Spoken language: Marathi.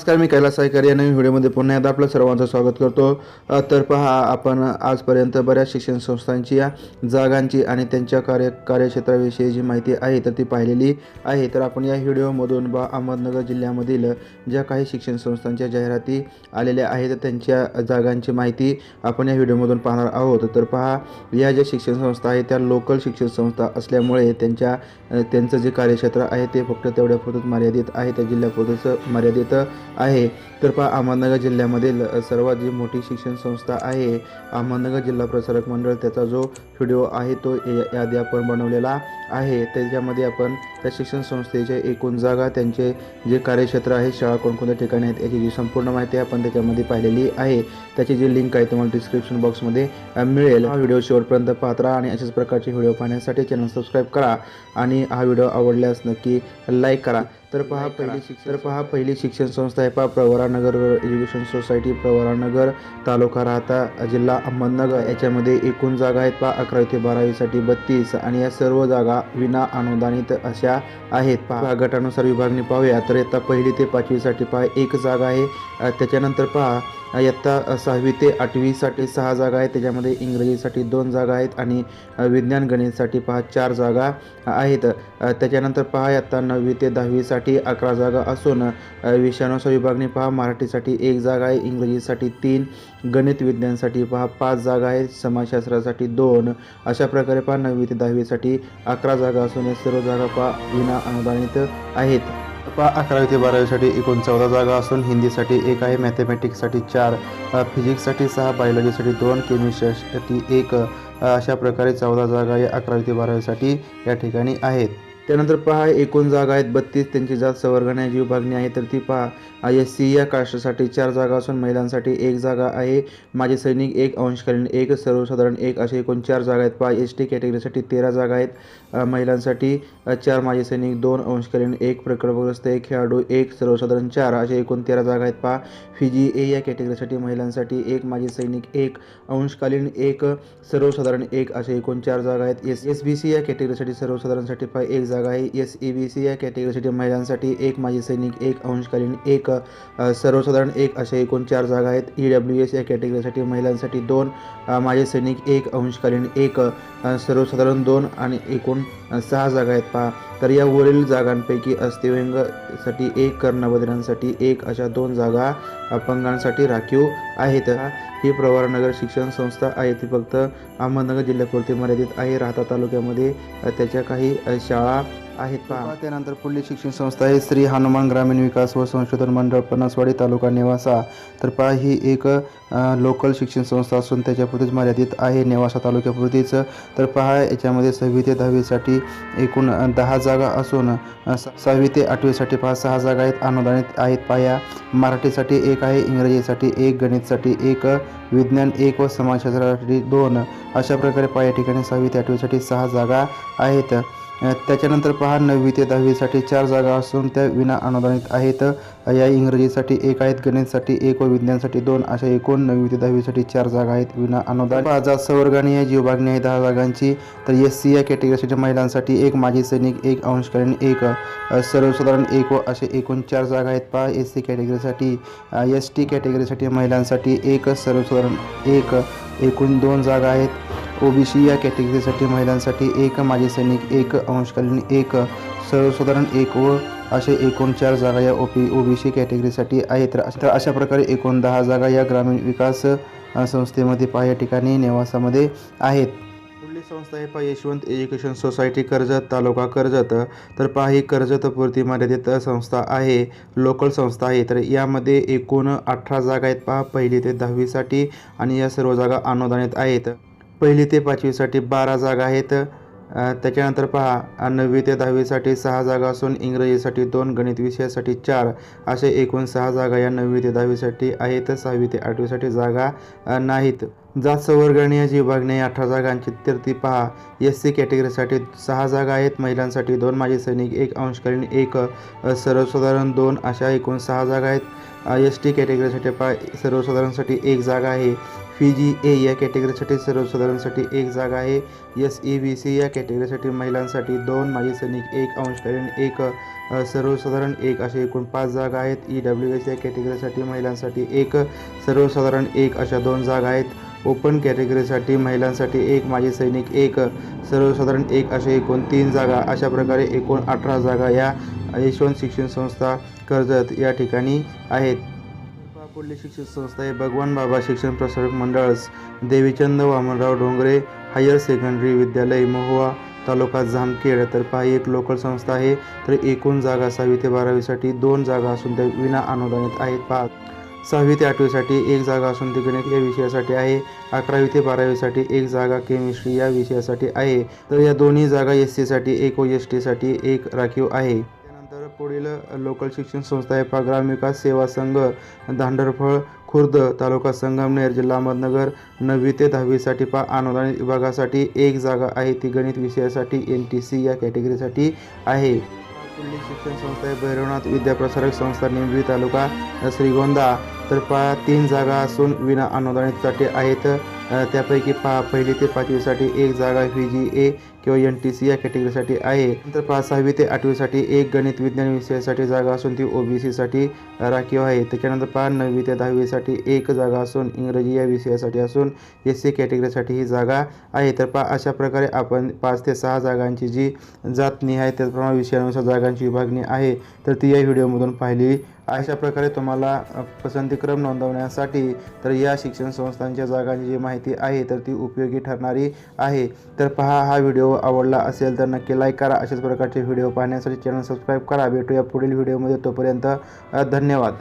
नमस्कार मी कैलास सायकर या नवीन व्हिडिओमध्ये पुन्हा एकदा आपलं सर्वांचं स्वागत करतो. तर पहा आपण आजपर्यंत बऱ्याच शिक्षण संस्थांची या जागांची आणि त्यांच्या कार्य कार्यक्षेत्राविषयी जी माहिती आहे तर ती पाहिलेली आहे. तर आपण या व्हिडिओमधून बा अहमदनगर जिल्ह्यामधील ज्या काही शिक्षण संस्थांच्या जाहिराती आलेल्या आहेत त्यांच्या जागांची माहिती आपण या व्हिडिओमधून पाहणार आहोत. तर पहा या ज्या शिक्षण संस्था आहेत त्या लोकल शिक्षण संस्था असल्यामुळे त्यांच्या त्यांचं जे कार्यक्षेत्र आहे ते फक्त तेवढ्यापुरतंच मर्यादित आहे. त्या जिल्ह्यापुरतंच मर्यादित आहे. तर पहा अहमदनगर जिल्ह्यामधील सर्वात जी मोठी शिक्षण संस्था आहे अहमदनगर जिल्हा प्रसारक मंडळ त्याचा जो व्हिडिओ आहे तो यादी आपण बनवलेला आहे. त्याच्यामध्ये आपण त्या शिक्षण संस्थेचे एकूण जागा त्यांचे जे कार्यक्षेत्र आहे शाळा कोणकोणत्या ठिकाणी आहेत याची जी संपूर्ण माहिती आपण त्याच्यामध्ये पाहिलेली आहे. त्याची जी लिंक आहे तुम्हाला डिस्क्रिप्शन बॉक्समध्ये मिळेल. हा व्हिडिओ शेवटपर्यंत पाहत राहा आणि अशाच प्रकारचे व्हिडिओ पाहण्यासाठी चॅनल सबस्क्राईब करा आणि हा व्हिडिओ आवडल्यास नक्की लाईक करा. तर पहा पहिली शिक्षण तर पहा पहिली शिक्षण संस्था आहे पहा प्रवरानगर एज्युकेशन सोसायटी प्रवरानगर तालुका राहता जिल्हा अहमदनगर. याच्यामध्ये एकूण जागा आहेत पहा अकरावी ते बारावीसाठी बत्तीस आणि या सर्व जागा विना अनुदानित अशा आहेत पहा. गटानुसार विभागणी पाहूया. तर इयत्ता पहिली ते पाचवीसाठी पहा एक जागा आहे. त्याच्यानंतर पहा इयत्ता सहावी ते आठवीसाठी सहा जागा आहेत. त्याच्यामध्ये इंग्रजीसाठी दोन जागा आहेत आणि विज्ञान गणितसाठी पहा चार जागा आहेत. त्याच्यानंतर पहा इयत्ता नववी ते दहावीसाठी अकरा जागा असून अ, विषयानुसार विभागणी पहा मराठीसाठी एक जागा आहे इंग्रजीसाठी तीन गणित विज्ञानसाठी पहा पाच जागा आहेत समाजशास्त्रासाठी दोन. अशा प्रकारे पहा नववी ते दहावीसाठी अकरा जागा असून या सर्व जागा पहा विना अनुदानित आहेत. पहा अकरावी ते बारावीसाठी एकूण चौदा जागा असून हिंदीसाठी एक आहे मॅथमॅटिक्ससाठी चार फिजिक्ससाठी सहा बायोलॉजीसाठी दोन केमिस्ट्रीसाठी एक. अशा प्रकारे चौदा जागा या अकरावी ते बारावीसाठी या ठिकाणी आहेत. त्यानंतर पहा एकूण जागा आहेत बत्तीस त्यांची जात संवर्गण्याची विभागणी आहे. तर ती पहा एस सी या कास्टसाठी चार जागा असून महिलांसाठी एक जागा आहे. माझे सैनिक एक अंशकालीन एक सर्वसाधारण एक असे एकूण चार जागा आहेत. पहा एस टी कॅटेगरीसाठी तेरा जागा आहेत. महिलांसाठी चार माझे सैनिक दोन अंशकालीन एक प्रकल्पग्रस्त एक खेळाडू एक सर्वसाधारण चार असे एकूण तेरा जागा आहेत. पहा फिजी ए या कॅटेगरीसाठी महिलांसाठी एक माझे सैनिक एक अंशकालीन एक सर्वसाधारण एक असे एकूण चार जागा आहेत. एस एस बी सी या कॅटेगरीसाठी सर्वसाधारणसाठी पहा एक जागा आहे एस ई बी सी या कॅटेगरीसाठी महिलांसाठी एक माजी सैनिक एक अंशकालीन एक सर्वसाधारण एक अशा एकूण चार जागा आहेत. ई डब्ल्यू एस या कॅटेगरीसाठी महिलांसाठी दोन माजी सैनिक एक अंशकालीन एक सर्वसाधारण दोन आणि एकूण सहा जागा आहेत. पहा तर या वरील जागांपैकी अस्थिव्यंगसाठी एक कर्णबधिरांसाठी एक अशा दोन जागा अपंगांसाठी राखीव आहेत. ही प्रवारनगर शिक्षण संस्था आहे. ती फक्त अहमदनगर जिल्ह्यापुरती मर्यादित आहे. राहता तालुक्यामध्ये त्याच्या काही शाळा आहेत पहा त्यानंतर पुढली शिक्षण संस्था आहे श्री हनुमान ग्रामीण विकास व संशोधन मंडळ पनसवाडी तालुका नेवासा. तर पहा ही एक लोकल शिक्षण संस्था असून त्याच्यापुरतीच मर्यादित आहे नेवासा तालुक्यापुरतीच. तर पहा याच्यामध्ये सहावी ते दहावीसाठी एकूण दहा जागा असून स- सहावी ते आठवीसाठी पहा सहा जागा आहेत. अनुदानित आहेत पाया. मराठीसाठी एक आहे इंग्रजीसाठी एक गणितसाठी एक विज्ञान एक व समाजशास्त्रासाठी दोन. अशा प्रकारे पाया ठिकाणी सहावी ते आठवीसाठी सहा जागा आहेत. त्याच्यानंतर पहा नववी ते दहावीसाठी चार जागा असून त्या विना अनुदानित आहेत. या इंग्रजीसाठी एक आहेत गणितसाठी एक व विज्ञानसाठी दोन अशा एकूण नववी ते दहावीसाठी चार जागा आहेत विना अनुदान माझा जात संवर्गाने या जीवभागणी आहे दहा जागांची. तर एस सी या कॅटेगरीसाठी महिलांसाठी एक माजी सैनिक एक अंशकालीन एक सर्वसाधारण एक व असे एकूण चार जागा आहेत. पहा एस सी कॅटेगरीसाठी एस टी कॅटेगरीसाठी महिलांसाठी एक सर्वसाधारण एक एकूण दोन जागा आहेत. ओबीसी या कॅटेगरीसाठी महिलांसाठी एक माजी सैनिक एक अंशकालीन एक सर्वसाधारण एक व असे एकूण चार जागा या ओपी ओबीसी कॅटेगरीसाठी आहेत. तर अशा प्रकारे एकूण दहा जागा या ग्रामीण विकास संस्थेमध्ये पहा ठिकाणी नेवासामध्ये आहेत. पुढली संस्था आहे पहा यशवंत एज्युकेशन सोसायटी कर्जत तालुका कर्जत. तर पहा ही कर्जतपुरती मर्यादित संस्था आहे लोकल संस्था आहे. तर यामध्ये एकूण अठरा जागा आहेत पहा पहिली ते दहावीसाठी आणि या सर्व जागा अनुदानित आहेत. पहिली ते पाचवीसाठी बारा जागा आहेत. त्याच्यानंतर पहा नववी ते दहावीसाठी सहा जागा असून इंग्रजीसाठी दोन गणित विषयासाठी चार असे एकूण सहा जागा या नववी ते दहावीसाठी आहेत. सहावी ते आठवीसाठी जागा नाहीत. जात संवर्गणीय जी विभागणी अठरा जागांची तर ती पहा एस सी कॅटेगरीसाठी सहा जागा आहेत. महिलांसाठी दोन माजी सैनिक एक अंशकालीन एक सर्वसाधारण दोन अशा एकूण सहा जागा आहेत. एस टी कॅटेगरीसाठी पहा सर्वसाधारणसाठी एक जागा आहे. फी जी ए या कॅटेगरीसाठी सर्वसाधारणसाठी एक जागा आहे. एस ई बी सी या कॅटेगरीसाठी महिलांसाठी दोन माजी सैनिक एक अंशकालीन एक सर्वसाधारण एक अशा एकूण पाच जागा आहेत. ई डब्ल्यू एस या कॅटेगरीसाठी महिलांसाठी एक सर्वसाधारण एक अशा दोन जागा आहेत. ओपन कॅटेगरीसाठी महिलांसाठी एक माजी सैनिक एक सर्वसाधारण एक अशा एकूण तीन जागा. अशा प्रकारे एकूण अठरा जागा या यशवंत शिक्षण संस्था कर्जत या ठिकाणी आहेत. पुढली शिक्षण संस्था हे भगवान बाबा शिक्षण प्रसारक मंडळास देवीचंद वामनराव डोंगरे हायर सेकंडरी विद्यालय महुवा तालुका जामखेड तर पहा एक लोकल संस्था आहे. तर एकूण जागा सहावी ते बारावीसाठी दोन जागा असून त्या विना अनुदानित आहेत. पहा सहावी ते आठवीसाठी एक जागा असून ती गणित या विषयासाठी आहे. अकरावी ते बारावीसाठी एक जागा केमिस्ट्री या विषयासाठी आहे. तर या दोन्ही जागा एस सीसाठी एक व एस टीसाठी एक राखीव आहे. त्यानंतर पुढील लोकल शिक्षण संस्था आहे पहा ग्राम विकास सेवा संघ दांडरफळ खुर्द तालुका संगमनेर जिल्हा अहमदनगर नववी ते दहावीसाठी पहा. अनुदानित विभागासाठी एक जागा आहे. ती गणित विषयासाठी एन टी सी या कॅटेगरीसाठी आहे. शिक्षण संस्था आहे. भैरवनाथ विद्याप्रसारक संस्था निमवी तालुका श्रीगोंदा. तर पहा तीन जागा असून विना अनुदानितसाठी आहेत. त्यापैकी पा पहिली ते पाचवीसाठी एक जागा व्ही जी ए किंवा एन टी सी या कॅटेगरीसाठी आहे. नंतर पाच सहावी ते आठवीसाठी एक गणित विज्ञान विषयासाठी जागा असून ती ओ बी सीसाठी राखीव आहे. त्याच्यानंतर पहा नववी ते दहावीसाठी एक जागा असून इंग्रजी या विषयासाठी असून एस सी कॅटेगरीसाठी ही जागा आहे. तर पहा अशा प्रकारे आपण पाच ते सहा जागांची जी जातनिहाय त्याचप्रमाणे विषयानुसार जागांची विभागणी आहे. तर ती या व्हिडिओमधून पाहिली अशा प्रकारे तुम्हाला पसंतीक्रम नोंदवण्यासाठी तर या शिक्षण संस्थांच्या जागांची जी माहिती आहे तर ती उपयोगी ठरणारी आहे. तर पहा हा व्हिडिओ आवडला असेल तर नक्की लाईक करा. अशाच प्रकारचे व्हिडिओ पाहण्यासाठी चॅनल सबस्क्राईब करा. भेटूया पुढील व्हिडिओमध्ये. तोपर्यंत धन्यवाद.